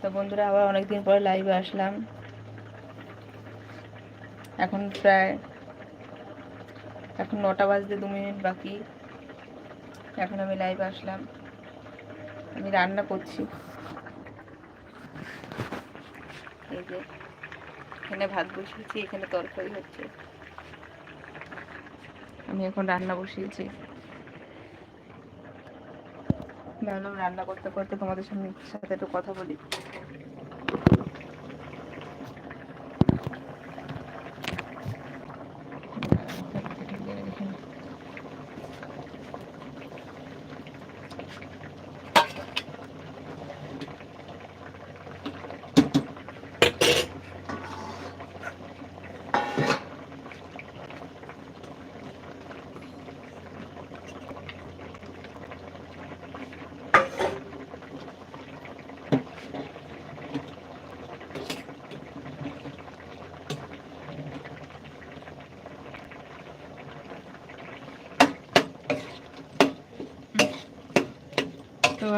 তো বন্ধুরা, আবার অনেকদিন পরে লাইভে আসলাম। এখন প্রায় এখন নটা বাজতে দু মিনিট বাকি। এখন আমি লাইভে আসলাম। আমি রান্না করছি। এই যে, এখানে ভাত বসিয়েছি, এখানে তরকারি হচ্ছে। আমি এখন রান্না বসিয়েছি। ভাবলাম রান্না করতে করতে তোমাদের সঙ্গে সাথে একটু কথা বলি।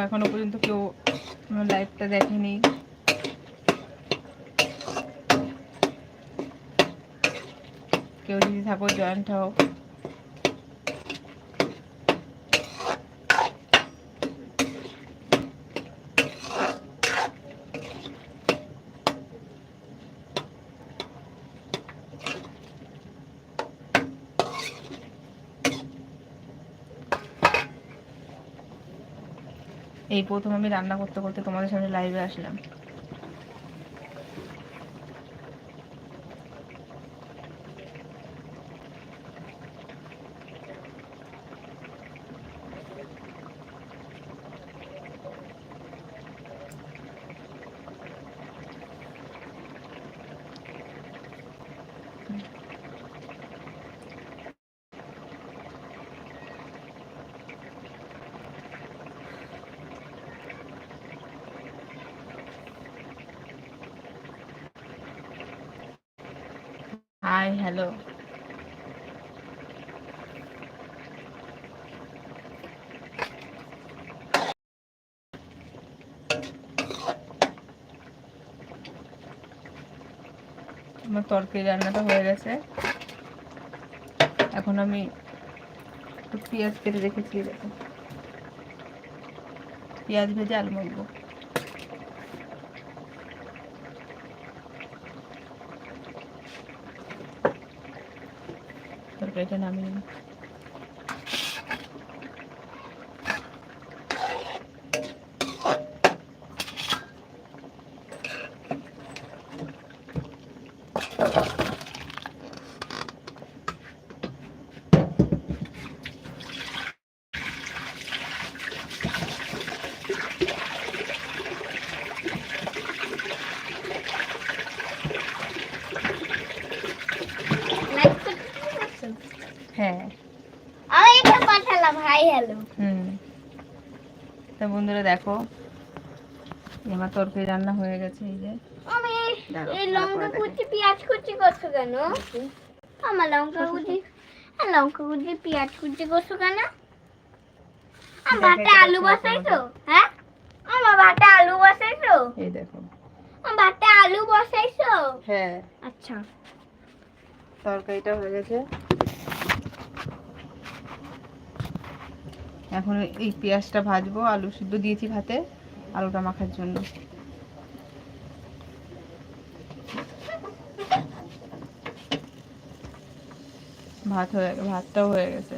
এখনও পর্যন্ত কেউ লাইভটা দেখেনি। কেউ যদি থাকো জয়েন্ট হও এই প্রথম আমি রান্না করতে করতে তোমাদের সামনে লাইভে আসলাম। হাই হ্যালো আমার তরকারি রান্নাটা হয়ে গেছে। এখন আমি একটু পেঁয়াজ কেটে রেখেছি পেঁয়াজ ভেজে আলু মাখবো। Kompleto namin yun. বন্ধুরা দেখো। আমার তরকারি রান্না হয়ে গেছে এই যে। এই লঙ্কা কুচি পেঁয়াজ কুচি করছ কেন? আমার লঙ্কা কুচি লঙ্কা কুচি পেঁয়াজ কুচি করছ কেন? আমার ভাতে আলু বসাইছো? হ্যাঁ? আমার ভাতে আলু বসাইছো? এই দেখো। আমার ভাতে আলু বসাইছো? হ্যাঁ। আচ্ছা। তরকারিটা হয়ে গেছে। এখন এই পেঁয়াজটা ভাজবো, আলু সিদ্ধ দিয়েছি ভাতে, আলুটা মাখার জন্য। ভাত হয়ে গেছে, ভাতটাও হয়ে গেছে।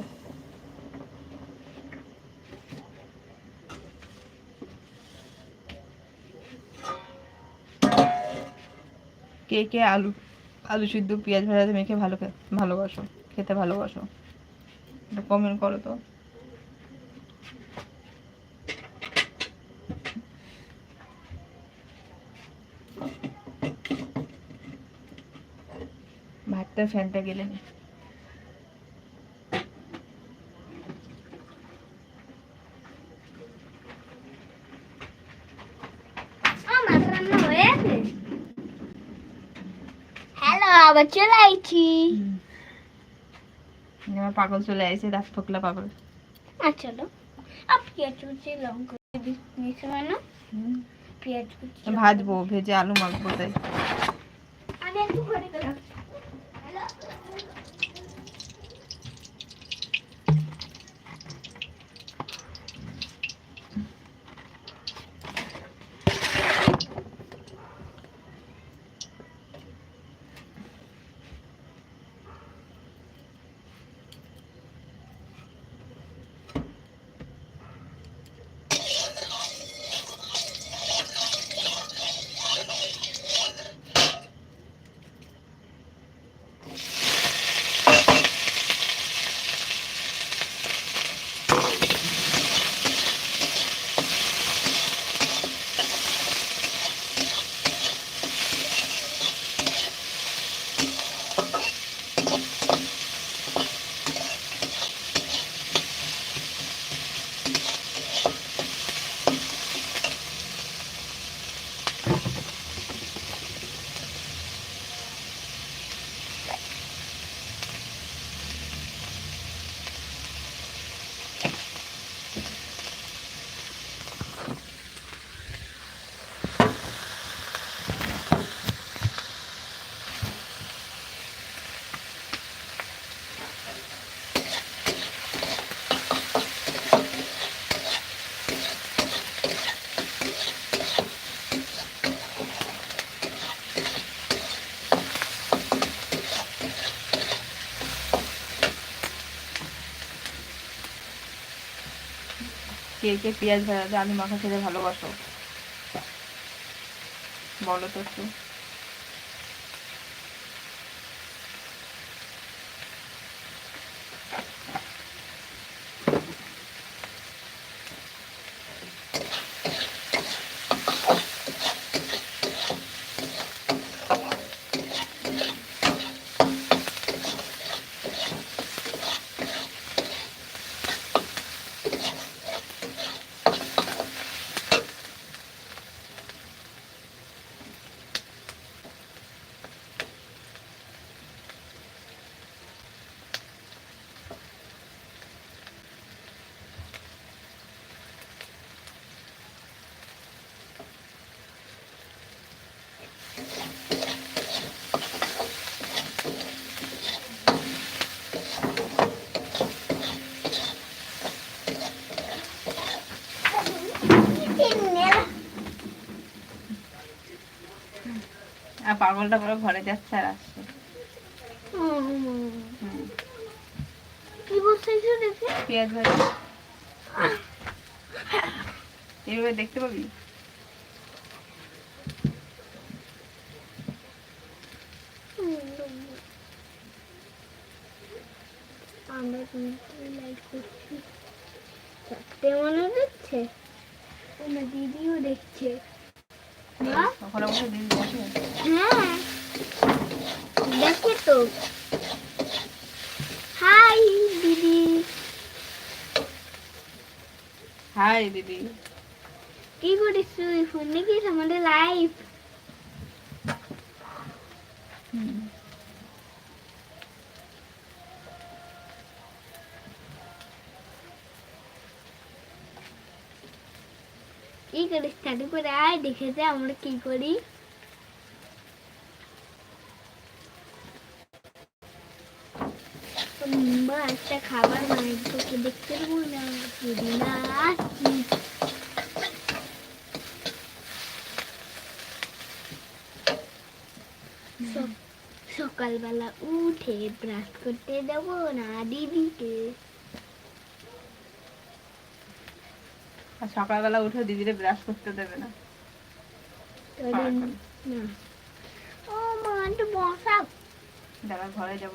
কে কে আলু আলু সিদ্ধ পেঁয়াজ ভাজাতে মেখে ভালো ভালোবাসো, খেতে ভালোবাসো কমেন্ট করো তো। ভাতটা ফ্যানটা গেলে নি। আবার চলে আইছি। আমার পাগল চলে আসছে দাঁত ফোকলা পাগল। আচ্ছা চলো। আপনি একটু লঙ্কা পেঁয়াজ কুচি ভাজবো ভেজে আলু মাখবো তাই। কে কে পেঁয়াজ ভাজাতে আমি মাখা খেতে ভালোবাসো। বলো তো একটু আর পাগলটা পুরো ঘরে যাচ্ছে আর আসছে। কি বলছে দেখে? পেঁয়াজ ভাজা। এইভাবে দেখতে পাবি আমরা কিন্তু লাইক করছি চারটে মনে দেখছে আমার দিদিও দেখছে মা ওখানে বসে দিদি বসে হ্যাঁ দেখে তো। হাই দিদি। হাই দিদি। কি করিস? তুই ফোন দেখিস আমাদের লাইভ। কি করিস? স্টাডি করে আয় দেখে যা আমরা কি করি। একটা খাবার তোকে দেখতে পাবো না যদি না আসিস। সকালবেলা উঠে ব্রাশ করতে দেবো না দিদিকে। আর সকালবেলা উঠে দিদিরে ব্রাশ করতে দেবে না। ও মা একটু বসাও। দাদা ঘরে যাব।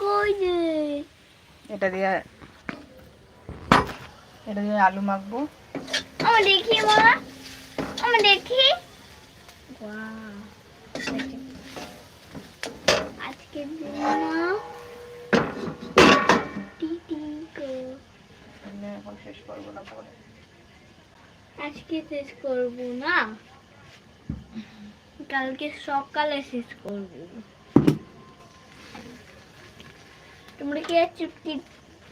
কই যে এটা দিয়ে এটা দিয়ে আলু মাখবো। আমার দেখি আমার দেখি। এখন শেষ করব না পরে। আজকে শেষ করব না। কালকে সকালে শেষ করব। তোমরা কি চুটকি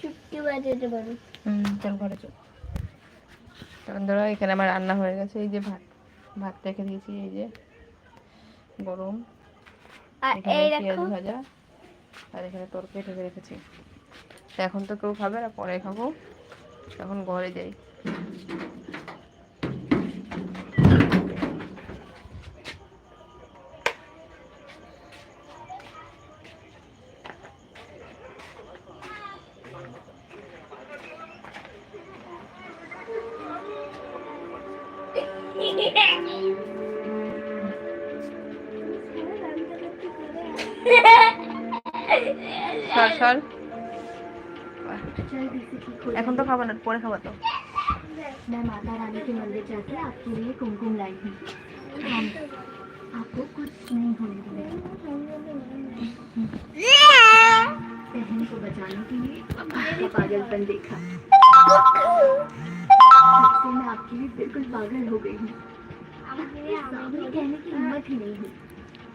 চুটকি বাজাতে পারো? হুম চল ঘরে চল। তখন ধরো এখানে আমার রান্না হয়ে গেছে এই যে ভাত ভাত রেখে দিয়েছি এই যে গরম। আর এই দেখো। ভাজা আর এখানে তরকারি ঠেকে রেখেছি। তো এখন তো কেউ খাবে না পরে খাব। এখন ঘরে যাই। সর সর এখন তো খাবো না পরে খাবো তো मैं माता रानी के मंदिर जाके आपके लिए कुमकुम लाई हूँ हम आपको कुछ नहीं होने देंगे बहन को बचाने के लिए आपका पागलपन देखा तब से मैं आपके लिए बिल्कुल पागल हो गई हूँ सामने कहने की हिम्मत ही नहीं हुई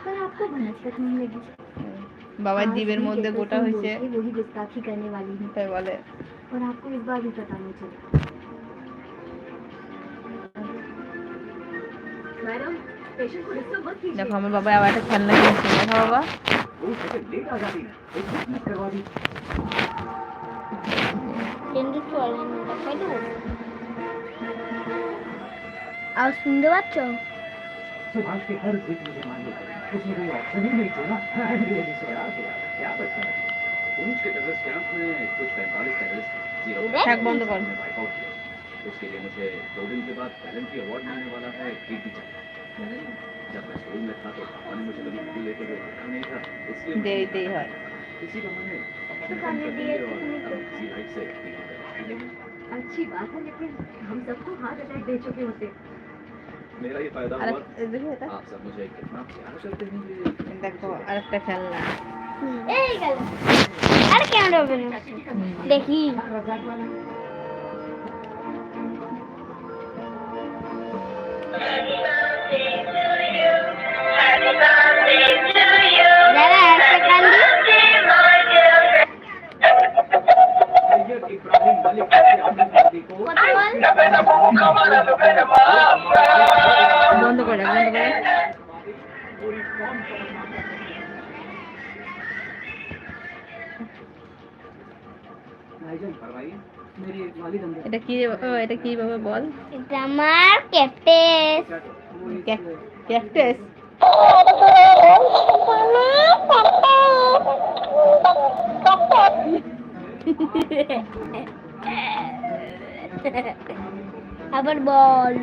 पर आपको भनक तक नहीं लगी বাবার आज জিভের भी মধ্যে जैसे গোটা तुम হয়েছে बोल के वही गुस्ताखी करने वाली हूँ তাই বলে और आपको इस बार भी पता नहीं चला मैडम पेशेंट को डिस्टर्ब मत कीजिए দেখো আমার বাবা আবার একটা খেলনা কিনেছে দেখো বাবা কিন্তু চলে না দেখাই দেবো আর শুনতে পাচ্ছ कुछ नहीं ऑप्शन ही नहीं छोड़ा क्या बच्चा पुंछ के कैंप में कुछ पैंतालीस बंद कर? किया उसके लिए मुझे दो दिन के बाद टैलेंट अवार्ड मिलने वाला है कीर्ति चक्र जब मैं स्कूल में था तो पापा ने मुझे कभी छुट्टी लेकर रखा नहीं था इसलिए देते ही है। इसी बहाने तो तो। अच्छी बात है लेकिन हम सबको हार्ट अटैक दे चुके होते। मेरा ये फ़ायदा हुआ। इधर होता आप सब मुझे कितना प्यार करते हैं देखो अरे पे चल रहा है। ए गल अरे कैमरा बने देखी। इब्राहिम मलिक के आदमी को এটা কি এটা কি বাবা? বল। এটা আমার ক্যাপ্টেন ক্যাকটাস আবার বল।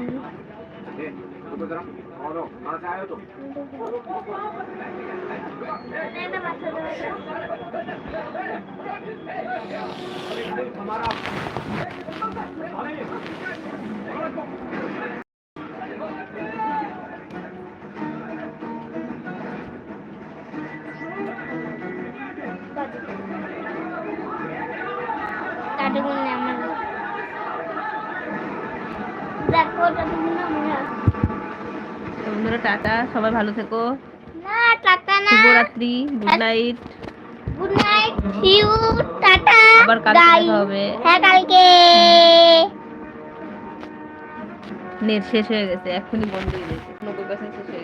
আমার দেখো ওটা তুমি না মনে আছে বন্ধুরা টাটা সবাই ভালো থেকো। না টাটা না। শুভরাত্রি good night good night see you tata আবার কালকে দেখা হবে। হ্যাঁ কালকে। নেট শেষ হয়ে গেছে এখনই বন্ধ হয়ে গেছে। নব্বই পার্সেন্ট শেষ হয়ে